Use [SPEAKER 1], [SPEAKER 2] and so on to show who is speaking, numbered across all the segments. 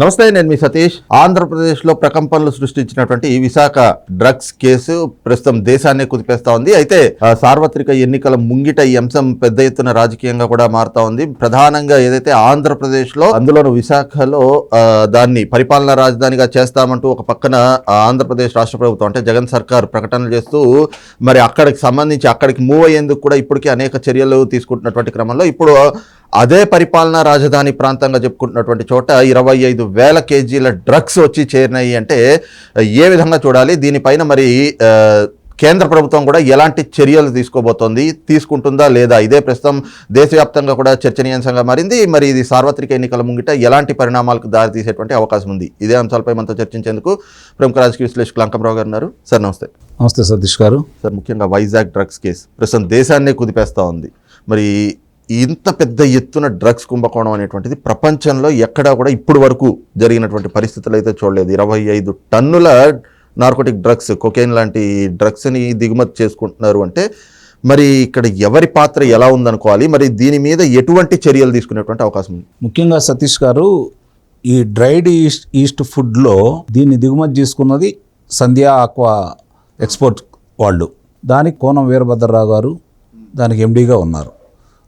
[SPEAKER 1] నమస్తే నేను మీ సతీష్. ఆంధ్రప్రదేశ్లో ప్రకంపనలు సృష్టించినటువంటి ఈ విశాఖ డ్రగ్స్ కేసు ప్రస్తుతం దేశాన్ని కుదిపేస్తా ఉంది. అయితే సార్వత్రిక ఎన్నికల ముంగిట ఈ అంశం పెద్ద ఎత్తున రాజకీయంగా కూడా మారుతా ఉంది. ప్రధానంగా ఏదైతే ఆంధ్రప్రదేశ్లో అందులోనూ అందులోను విశాఖలో దాన్ని పరిపాలనా రాజధానిగా చేస్తామంటూ ఒక పక్కన ఆంధ్రప్రదేశ్ రాష్ట్ర ప్రభుత్వం అంటే జగన్ సర్కార్ ప్రకటనలు చేస్తూ మరి అక్కడికి సంబంధించి అక్కడికి మూవ్ అయ్యేందుకు కూడా ఇప్పటికీ అనేక చర్యలు తీసుకుంటున్నటువంటి క్రమంలో. ఇప్పుడు అదే పరిపాలనా రాజధాని ప్రాంతంగా చెప్పుకుంటున్నటువంటి చోట ఇరవై ఐదు వేల కేజీల డ్రగ్స్ వచ్చి చేరినాయి అంటే ఏ విధంగా చూడాలి? దీనిపైన మరి కేంద్ర ప్రభుత్వం కూడా ఎలాంటి చర్యలు తీసుకోబోతోంది? తీసుకుంటుందా లేదా? ఇదే ప్రస్తుతం దేశవ్యాప్తంగా కూడా చర్చనీయాంశంగా మారింది. మరి ఇది సార్వత్రిక ఎన్నికల ముంగిట ఎలాంటి పరిణామాలకు దారి తీసేటువంటి అవకాశం ఉంది? ఇదే అంశాలపై మనతో చర్చించేందుకు ప్రముఖ రాజకీయ విశ్లేషకులు అంకంరావు గారు ఉన్నారు. సార్ నమస్తే.
[SPEAKER 2] నమస్తే సతీష్ గారు.
[SPEAKER 1] సార్ ముఖ్యంగా వైజాగ్ డ్రగ్స్ కేసు ప్రస్తుతం దేశాన్నే కుదిపేస్తూ ఉంది. మరి ఇంత పెద్ద ఎత్తున డ్రగ్స్ కుంభకోణం అనేటువంటిది ప్రపంచంలో ఎక్కడా కూడా ఇప్పుడు వరకు జరిగినటువంటి పరిస్థితులు అయితే చూడలేదు. ఇరవై ఐదు టన్నుల నార్కోటిక్ డ్రగ్స్ కొకైన్ లాంటి డ్రగ్స్ని దిగుమతి చేసుకుంటున్నారు అంటే మరి ఇక్కడ ఎవరి పాత్ర ఎలా ఉందనుకోవాలి? మరి దీని మీద ఎటువంటి చర్యలు తీసుకునేటువంటి అవకాశం ఉంది?
[SPEAKER 2] ముఖ్యంగా సతీష్ గారు ఈ డ్రైడ్ ఈస్ట్ ఈస్ట్ ఫుడ్లో దీన్ని దిగుమతి చేసుకున్నది సంధ్యా ఆక్వా ఎక్స్పోర్ట్ వాళ్ళు. దానికి కోనం వీరభద్రరావు గారు దానికి ఎండీగా ఉన్నారు.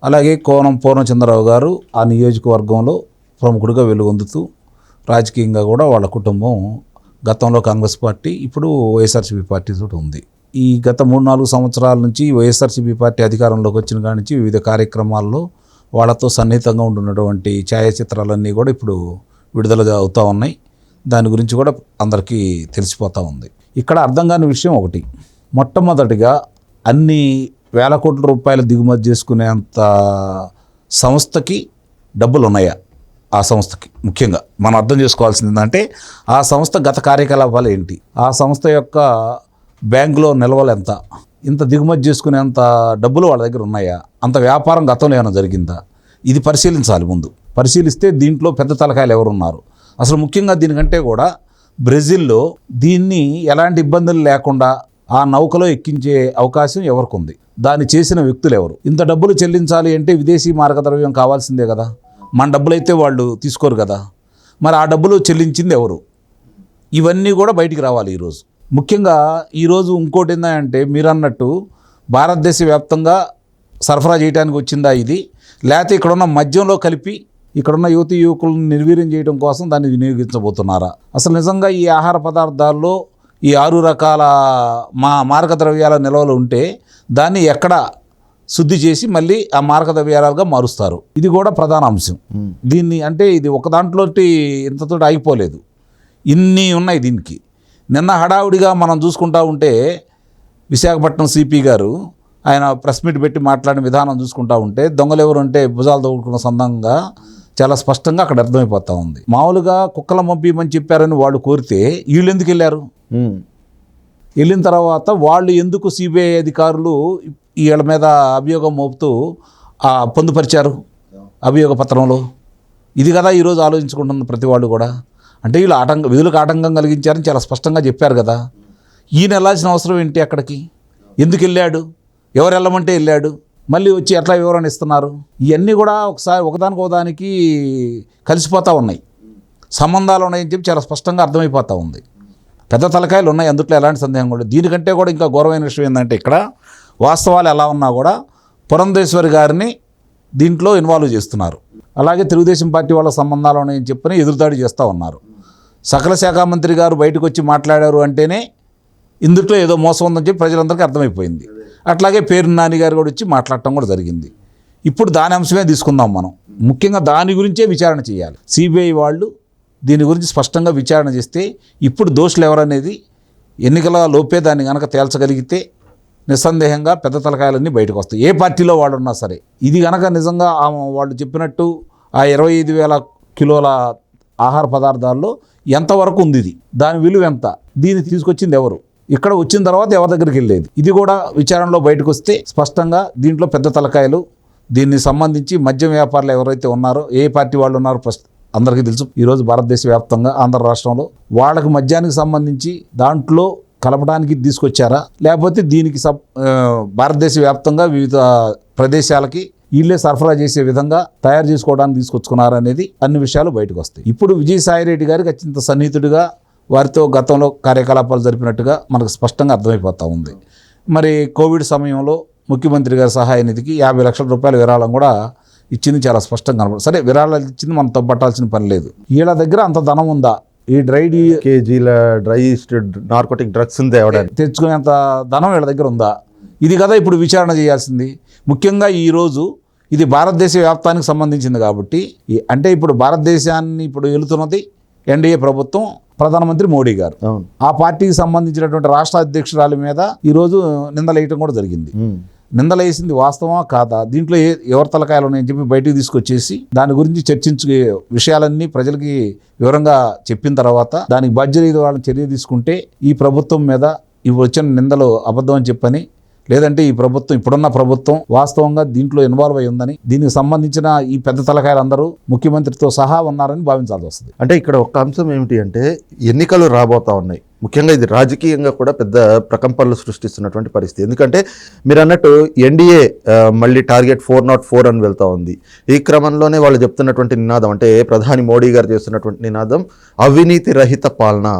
[SPEAKER 2] అలాగే కోనం పూర్ణచంద్రరావు గారు ఆ నియోజకవర్గంలో ప్రముఖుడిగా వెలుగొందుతూ రాజకీయంగా కూడా వాళ్ళ కుటుంబం గతంలో కాంగ్రెస్ పార్టీ ఇప్పుడు వైఎస్ఆర్సీపీ పార్టీ తోటి ఉంది. ఈ గత మూడు నాలుగు సంవత్సరాల నుంచి వైఎస్ఆర్సీపీ పార్టీ అధికారంలోకి వచ్చిన కాడి నుంచి వివిధ కార్యక్రమాల్లో వాళ్ళతో సన్నిహితంగా ఉంటున్నటువంటి ఛాయాచిత్రాలన్నీ కూడా ఇప్పుడు విడుదల అవుతూ ఉన్నాయి. దాని గురించి కూడా అందరికీ తెలిసిపోతూ ఉంది. ఇక్కడ అర్థం కాని విషయం ఒకటి. మొట్టమొదటిగా అన్ని వేల కోట్ల రూపాయలు దిగుమతి చేసుకునేంత సంస్థకి డబ్బులు ఉన్నాయా? ఆ సంస్థకి ముఖ్యంగా మనం అర్థం చేసుకోవాల్సింది ఏంటంటే ఆ సంస్థ గత కార్యకలాపాలు ఏంటి? ఆ సంస్థ యొక్క బ్యాంకులో నిల్వలు ఎంత? ఇంత దిగుమతి చేసుకునేంత డబ్బులు వాళ్ళ దగ్గర ఉన్నాయా? అంత వ్యాపారం గతంలో ఏమైనా జరిగిందా? ఇది పరిశీలించాలి ముందు. పరిశీలిస్తే దీంట్లో పెద్ద తలకాయలు ఎవరున్నారు? అసలు ముఖ్యంగా దీనికంటే కూడా బ్రెజిల్లో దీన్ని ఎలాంటి ఇబ్బందులు లేకుండా ఆ నౌకలో ఎక్కించే అవకాశం ఎవరికి ఉంది దాన్ని చేసిన వ్యక్తులు ఎవరు ఇంత డబ్బులు చెల్లించాలి అంటే విదేశీ మార్గద్రవ్యం కావాల్సిందే కదా? మన డబ్బులైతే వాళ్ళు తీసుకోరు కదా? మరి ఆ డబ్బులు చెల్లించింది ఎవరు? ఇవన్నీ కూడా బయటికి రావాలి ఈరోజు. ముఖ్యంగా ఈరోజు ఇంకోటి ఏంటంటే మీరు అన్నట్టు భారతదేశ వ్యాప్తంగా సరఫరా చేయడానికి వచ్చిందా ఇది? లేకపోతే ఇక్కడున్న మద్యంలో కలిపి ఇక్కడున్న యువతి యువకులను నిర్వీర్యం చేయడం కోసం దాన్ని వినియోగించబోతున్నారా? అసలు నిజంగా ఈ ఆహార పదార్థాల్లో ఈ ఆరు రకాల మా మార్గద్రవ్యాల నిల్వలు ఉంటే దాన్ని ఎక్కడ శుద్ధి చేసి మళ్ళీ ఆ మార్గద్రవ్యాలుగా మారుస్తారు. ఇది కూడా ప్రధాన అంశం. దీన్ని అంటే ఇది ఒక దాంట్లో ఇంతతో ఆగిపోలేదు. ఇన్ని ఉన్నాయి దీనికి. నిన్న హడావుడిగా మనం చూసుకుంటా ఉంటే విశాఖపట్నం సిపి గారు ఆయన ప్రెస్ మీట్ పెట్టి మాట్లాడిన విధానం చూసుకుంటా ఉంటే దొంగలు ఎవరు అంటే భుజాలు తవ్వుకున్న సందంగా చాలా స్పష్టంగా అక్కడ అర్థమైపోతా ఉంది. మామూలుగా కుక్కల పంపించమని చెప్పారని వాళ్ళు కోరితే వీళ్ళు ఎందుకు వెళ్ళారు. వెళ్ళిన తర్వాత వాళ్ళు ఎందుకు సిబిఐ అధికారులు వీళ్ళ మీద అభియోగం మోపుతూ ఆ, పొందుపరిచారు అభియోగ పత్రంలో? ఇది కదా ఈరోజు ఆలోచించుకుంటున్న ప్రతి వాళ్ళు కూడా. అంటే వీళ్ళు ఆటంక విధులకు ఆటంకం కలిగించారని చాలా స్పష్టంగా చెప్పారు కదా. ఈయన వెళ్ళాల్సిన అవసరం ఏంటి అక్కడికి? ఎందుకు వెళ్ళాడు? ఎవరు వెళ్ళమంటే వెళ్ళాడు? మళ్ళీ వచ్చి ఎట్లా వివరణ ఇస్తున్నారు? ఇవన్నీ కూడా ఒకసారి ఒకదానికి ఒకదానికి కలిసిపోతూ ఉన్నాయి. సంబంధాలు ఉన్నాయని చెప్పి చాలా స్పష్టంగా అర్థమైపోతూ ఉంది. పెద్ద తలకాయలు ఉన్నాయి అందుట్లో ఎలాంటి సందేహం కూడా దీనికంటే కూడా ఇంకా ఘోరమైన విషయం ఏంటంటే ఇక్కడ వాస్తవాలు ఎలా ఉన్నా కూడా పురంధేశ్వరి గారిని దీంట్లో ఇన్వాల్వ్ చేస్తున్నారు. అలాగే తెలుగుదేశం పార్టీ వాళ్ళ సంబంధాలు ఉన్నాయని చెప్పని ఎదురుదాడి చేస్తూ ఉన్నారు. సకల శాఖ మంత్రి గారు బయటకు వచ్చి మాట్లాడారు అంటేనే ఇందుట్లో ఏదో మోసం ఉందని చెప్పి ప్రజలందరికీ అర్థమైపోయింది. అట్లాగే పేరు నానిగారు కూడా వచ్చి మాట్లాడటం కూడా జరిగింది. ఇప్పుడు దాని అంశమే తీసుకుందాం మనం. ముఖ్యంగా దాని గురించే విచారణ చేయాలి. సిబిఐ వాళ్ళు దీని గురించి స్పష్టంగా విచారణ చేస్తే ఇప్పుడు దోషులు ఎవరనేది ఎన్నికల లోపే దాన్ని కనుక తేల్చగలిగితే నిస్సందేహంగా పెద్ద తలకాయలన్నీ బయటకు వస్తాయి. ఏ పార్టీలో వాళ్ళు ఉన్నా సరే. ఇది కనుక నిజంగా వాళ్ళు చెప్పినట్టు ఆ ఇరవై ఐదు వేల కిలోల ఆహార పదార్థాల్లో ఎంతవరకు ఉంది ఇది? దాని విలువ ఎంత? దీన్ని తీసుకొచ్చింది ఎవరు? ఇక్కడ వచ్చిన తర్వాత ఎవరి దగ్గరికి వెళ్ళేది? ఇది కూడా విచారణలో బయటకు వస్తే స్పష్టంగా దీంట్లో పెద్ద తలకాయలు దీన్ని సంబంధించి మద్యం వ్యాపారులు ఎవరైతే ఉన్నారో ఏ పార్టీ వాళ్ళు ఉన్నారో ప్రస్- అందరికీ తెలుసు. ఈరోజు భారతదేశ వ్యాప్తంగా ఆంధ్ర రాష్ట్రంలో వాళ్ళకి మద్యానికి సంబంధించి దాంట్లో కలపడానికి తీసుకొచ్చారా? లేకపోతే దీనికి సబ్ భారతదేశ వ్యాప్తంగా వివిధ ప్రదేశాలకి వీళ్ళే సరఫరా చేసే విధంగా తయారు చేసుకోవడానికి తీసుకొచ్చుకున్నారనేది అన్ని విషయాలు బయటకు వస్తాయి. ఇప్పుడు విజయసాయి రెడ్డి గారికి అత్యంత సన్నిహితుడిగా వారితో గతంలో కార్యకలాపాలు జరిపినట్టుగా మనకు స్పష్టంగా అర్థమైపోతూ ఉంది. మరి కోవిడ్ సమయంలో ముఖ్యమంత్రి గారి సహాయ నిధికి యాభై లక్షల రూపాయల విరాళం కూడా ఇచ్చింది చాలా స్పష్టంగా కనబడుతుంది సరే విరాళాలు ఇచ్చింది మనం తప్పట్టాల్సిన పని లేదు. వీళ్ళ దగ్గర అంత ధనం ఉందా? ఈ డ్రై
[SPEAKER 1] కేజీల డ్రై నార్కోటిక్ డ్రగ్స్
[SPEAKER 2] తెచ్చుకునేంత ధనం వీళ్ళ దగ్గర ఉందా? ఇది కదా ఇప్పుడు విచారణ చేయాల్సింది. ముఖ్యంగా ఈరోజు ఇది భారతదేశ వ్యాప్తానికి సంబంధించింది కాబట్టి అంటే ఇప్పుడు భారతదేశాన్ని ఇప్పుడు వెళుతున్నది ఎన్డీఏ ప్రభుత్వం ప్రధానమంత్రి మోడీ గారు. ఆ పార్టీకి సంబంధించినటువంటి రాష్ట్ర అధ్యక్షురాలి మీద ఈరోజు నిందలేయటం కూడా జరిగింది. నిందలేసింది వాస్తవమా కాదా? దీంట్లో ఏ ఎవరి తలకాయలు ఉన్నాయని చెప్పి బయటికి తీసుకొచ్చేసి దాని గురించి చర్చించే విషయాలన్నీ ప్రజలకి వివరంగా చెప్పిన తర్వాత దానికి బాధ్యత వాళ్ళని చర్య తీసుకుంటే ఈ ప్రభుత్వం మీద ఇవి వచ్చిన నిందలు అబద్ధం అని చెప్పని లేదంటే ఈ ప్రభుత్వం ఇప్పుడున్న ప్రభుత్వం వాస్తవంగా దీంట్లో ఇన్వాల్వ్ అయి ఉందని దీనికి సంబంధించిన ఈ పెద్ద తలకాయలందరూ ముఖ్యమంత్రితో సహా ఉన్నారని భావించాల్సి వస్తుంది.
[SPEAKER 1] అంటే ఇక్కడ ఒక అంశం ఏమిటి అంటే ఎన్నికలు రాబోతా ఉన్నాయి. ముఖ్యంగా ఇది రాజకీయంగా కూడా పెద్ద ప్రకంపనలు సృష్టిస్తున్నటువంటి పరిస్థితి. ఎందుకంటే మీరు అన్నట్టు ఎన్డీఏ మళ్ళీ టార్గెట్ ఫోర్ నాట్ ఫోర్ అని వెళ్తూ ఉంది. ఈ క్రమంలోనే వాళ్ళు చెప్తున్నటువంటి నినాదం అంటే ప్రధాని మోడీ గారు చేస్తున్నటువంటి నినాదం అవినీతి రహిత పాలన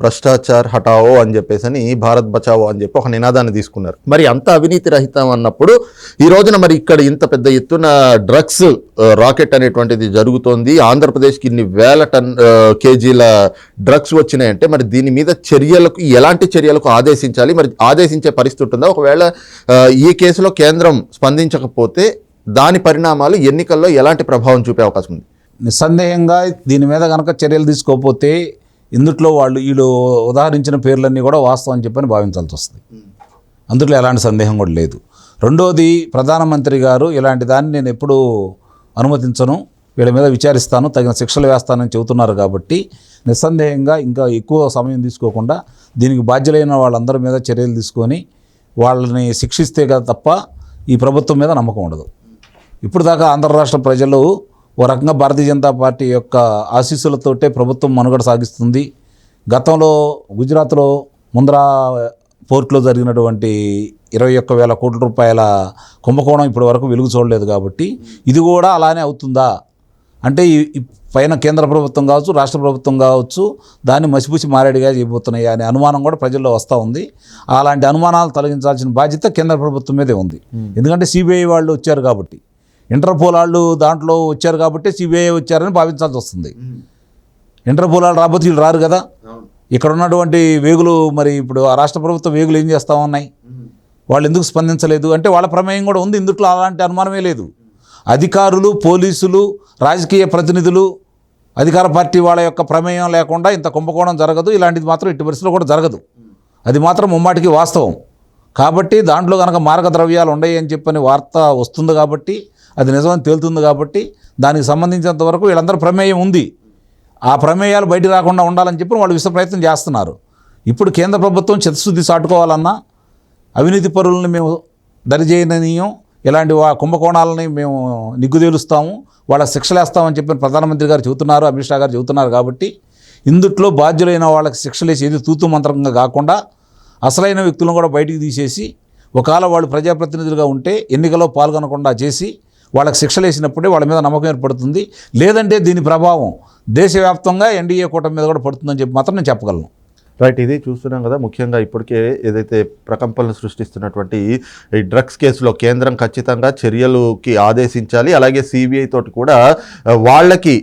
[SPEAKER 1] భ్రష్టాచార్ హటావో అని చెప్పేసి అని భారత్ బచావో అని చెప్పి ఒక నినాదాన్ని తీసుకున్నారు. మరి అంత అవినీతి రహితం అన్నప్పుడు ఈ రోజున మరి ఇక్కడ ఇంత పెద్ద ఎత్తున డ్రగ్స్ రాకెట్ అనేటువంటిది జరుగుతోంది. ఆంధ్రప్రదేశ్కి ఇన్ని వేల టన్ కేజీల డ్రగ్స్ వచ్చినాయంటే మరి దీని మీద చర్యలకు ఎలాంటి చర్యలకు ఆదేశించాలి? మరి ఆదేశించే పరిస్థితి ఉంటుందా ఒకవేళ ఈ కేసులో కేంద్రం స్పందించకపోతే దాని పరిణామాలు ఎన్నికల్లో ఎలాంటి ప్రభావం చూపే అవకాశం ఉంది?
[SPEAKER 2] నిస్సందేహంగా దీని మీద కనుక చర్యలు తీసుకోకపోతే ఇందుట్లో వాళ్ళు వీళ్ళు ఉదాహరించిన పేర్లన్నీ కూడా వాస్తవం అని చెప్పని భావించాల్సి వస్తుంది. అందులో ఎలాంటి సందేహం కూడా లేదు. రెండోది ప్రధానమంత్రి గారు ఇలాంటి దాన్ని నేను ఎప్పుడూ అనుమతించను. వీళ్ళ మీద విచారిస్తాను. తగిన శిక్షలు వేస్తానని చెబుతున్నారు కాబట్టి నిస్సందేహంగా ఇంకా ఎక్కువ సమయం తీసుకోకుండా దీనికి బాధ్యులైన వాళ్ళందరి మీద చర్యలు తీసుకొని వాళ్ళని శిక్షిస్తే కదా తప్ప ఈ ప్రభుత్వం మీద నమ్మకం ఉండదు. ఇప్పుడు దాకా ఆంధ్ర రాష్ట్ర ప్రజలు ఓ రకంగా భారతీయ జనతా పార్టీ యొక్క ఆశీస్సులతోటే ప్రభుత్వం మనుగడ సాగిస్తుంది. గతంలో గుజరాత్లో ముంద్రా పోర్ట్లో జరిగినటువంటి ఇరవై ఒక్క వేల కోట్ల రూపాయల కుంభకోణం ఇప్పటి వరకు వెలుగు చూడలేదు కాబట్టి ఇది కూడా అలానే అవుతుందా? అంటే ఈ పైన కేంద్ర ప్రభుత్వం కావచ్చు రాష్ట్ర ప్రభుత్వం కావచ్చు దాన్ని మసిపూసి మారేడుగా చేయబోతున్నాయి అనే అనుమానం కూడా ప్రజల్లో వస్తూ ఉంది. అలాంటి అనుమానాలు తొలగించాల్సిన బాధ్యత కేంద్ర ప్రభుత్వం మీదే ఉంది. ఎందుకంటే సిబిఐ వాళ్ళు వచ్చారు కాబట్టి. ఇంటర్పోల్ వాళ్ళు దాంట్లో వచ్చారు కాబట్టి సిబిఐ వచ్చారని భావించాల్సి వస్తుంది. ఇంటర్పోల్ వాళ్ళు రాబోతే వీళ్ళు రారు కదా. ఇక్కడ ఉన్నటువంటి వేగులు మరి ఇప్పుడు ఆ రాష్ట్ర ప్రభుత్వం వేగులు ఏం చేస్తూ ఉన్నాయి? వాళ్ళు ఎందుకు స్పందించలేదు? అంటే వాళ్ళ ప్రమేయం కూడా ఉంది. ఇందుట్లో అలాంటి అనుమానమే లేదు. అధికారులు పోలీసులు రాజకీయ ప్రతినిధులు అధికార పార్టీ వాళ్ళ యొక్క ప్రమేయం లేకుండా ఇంత కుంభకోణం జరగదు. ఇలాంటిది మాత్రం ఎట్టి పరిస్థితుల్లో కూడా జరగదు. అది మాత్రం ముమ్మాటికి వాస్తవం. కాబట్టి దాంట్లో కనుక మార్గద్రవ్యాలు ఉన్నాయి అని చెప్పని వార్త వస్తుంది కాబట్టి అది నిజమని తేలుతుంది కాబట్టి దానికి సంబంధించినంత వరకు వీళ్ళందరూ ప్రమేయం ఉంది. ఆ ప్రమేయాలు బయట రాకుండా ఉండాలని చెప్పి వాళ్ళు విశ్వ ప్రయత్నం చేస్తున్నారు. ఇప్పుడు కేంద్ర ప్రభుత్వం చిత్తశుద్ధి చాటుకోవాలన్నా అవినీతి పరులను మేము దరిచేయనీయం ఇలాంటి వా కుంభకోణాలని మేము నిగ్గుదేలుస్తాము వాళ్ళ శిక్షలు వేస్తామని చెప్పి ప్రధానమంత్రి గారు చెబుతున్నారు అమిత్ షా గారు చెబుతున్నారు కాబట్టి ఇందుట్లో బాధ్యులైన వాళ్ళకి శిక్షలు వేసి ఏది తూతు మంత్రంగా కాకుండా అసలైన వ్యక్తులను కూడా బయటికి తీసేసి ఒకవేళ వాళ్ళు ప్రజాప్రతినిధులుగా ఉంటే ఎన్నికలో పాల్గొనకుండా చేసి వాళ్ళకి శిక్షలు వేసినప్పుడే వాళ్ళ మీద నమ్మకం ఏర్పడుతుంది. లేదంటే దీని ప్రభావం దేశవ్యాప్తంగా ఎన్డీఏ కూటమి మీద కూడా పడుతుందని చెప్పి మాత్రం నేను చెప్పగలను.
[SPEAKER 1] రైట్ ఇది చూస్తున్నాం కదా. ముఖ్యంగా ఇప్పటికే ఏదైతే ప్రకంపనలు సృష్టిస్తున్నటువంటి ఈ డ్రగ్స్ కేసులో కేంద్రం ఖచ్చితంగా చర్యలుకి ఆదేశించాలి. అలాగే సిబిఐ తోటి కూడా వాళ్ళకి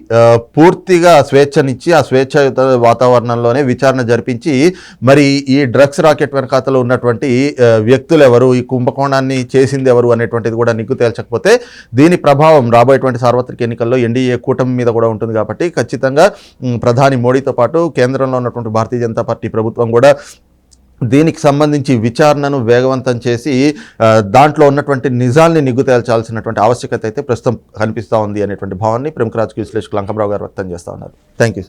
[SPEAKER 1] పూర్తిగా స్వేచ్ఛనిచ్చి ఆ స్వేచ్ఛ వాతావరణంలోనే విచారణ జరిపించి మరి ఈ డ్రగ్స్ రాకెట్ వెనకాతలో ఉన్నటువంటి వ్యక్తులు ఎవరు ఈ కుంభకోణాన్ని చేసింది ఎవరు అనేటువంటిది కూడా నిగ్గు తేల్చకపోతే దీని ప్రభావం రాబోయేటువంటి సార్వత్రిక ఎన్నికల్లో ఎన్డీఏ కూటమి మీద కూడా ఉంటుంది కాబట్టి ఖచ్చితంగా ప్రధాని మోడీతో పాటు కేంద్రంలో ఉన్నటువంటి భారతీయ జనతా పార్టీ ప్రభుత్వం కూడా దీనికి సంబంధించి విచారణను వేగవంతం చేసి దాంట్లో ఉన్నటువంటి నిజాల్ని నిగ్గు తేల్చాల్సినటువంటి ఆవశ్యకత అయితే ప్రస్తుతం కనిపిస్తూ ఉంది అనేటువంటి భావాన్ని ప్రముఖ రాజకీయ విశ్లేషకులు అంకమరావు గారు వ్యక్తం చేస్తూ ఉన్నారు. Thank you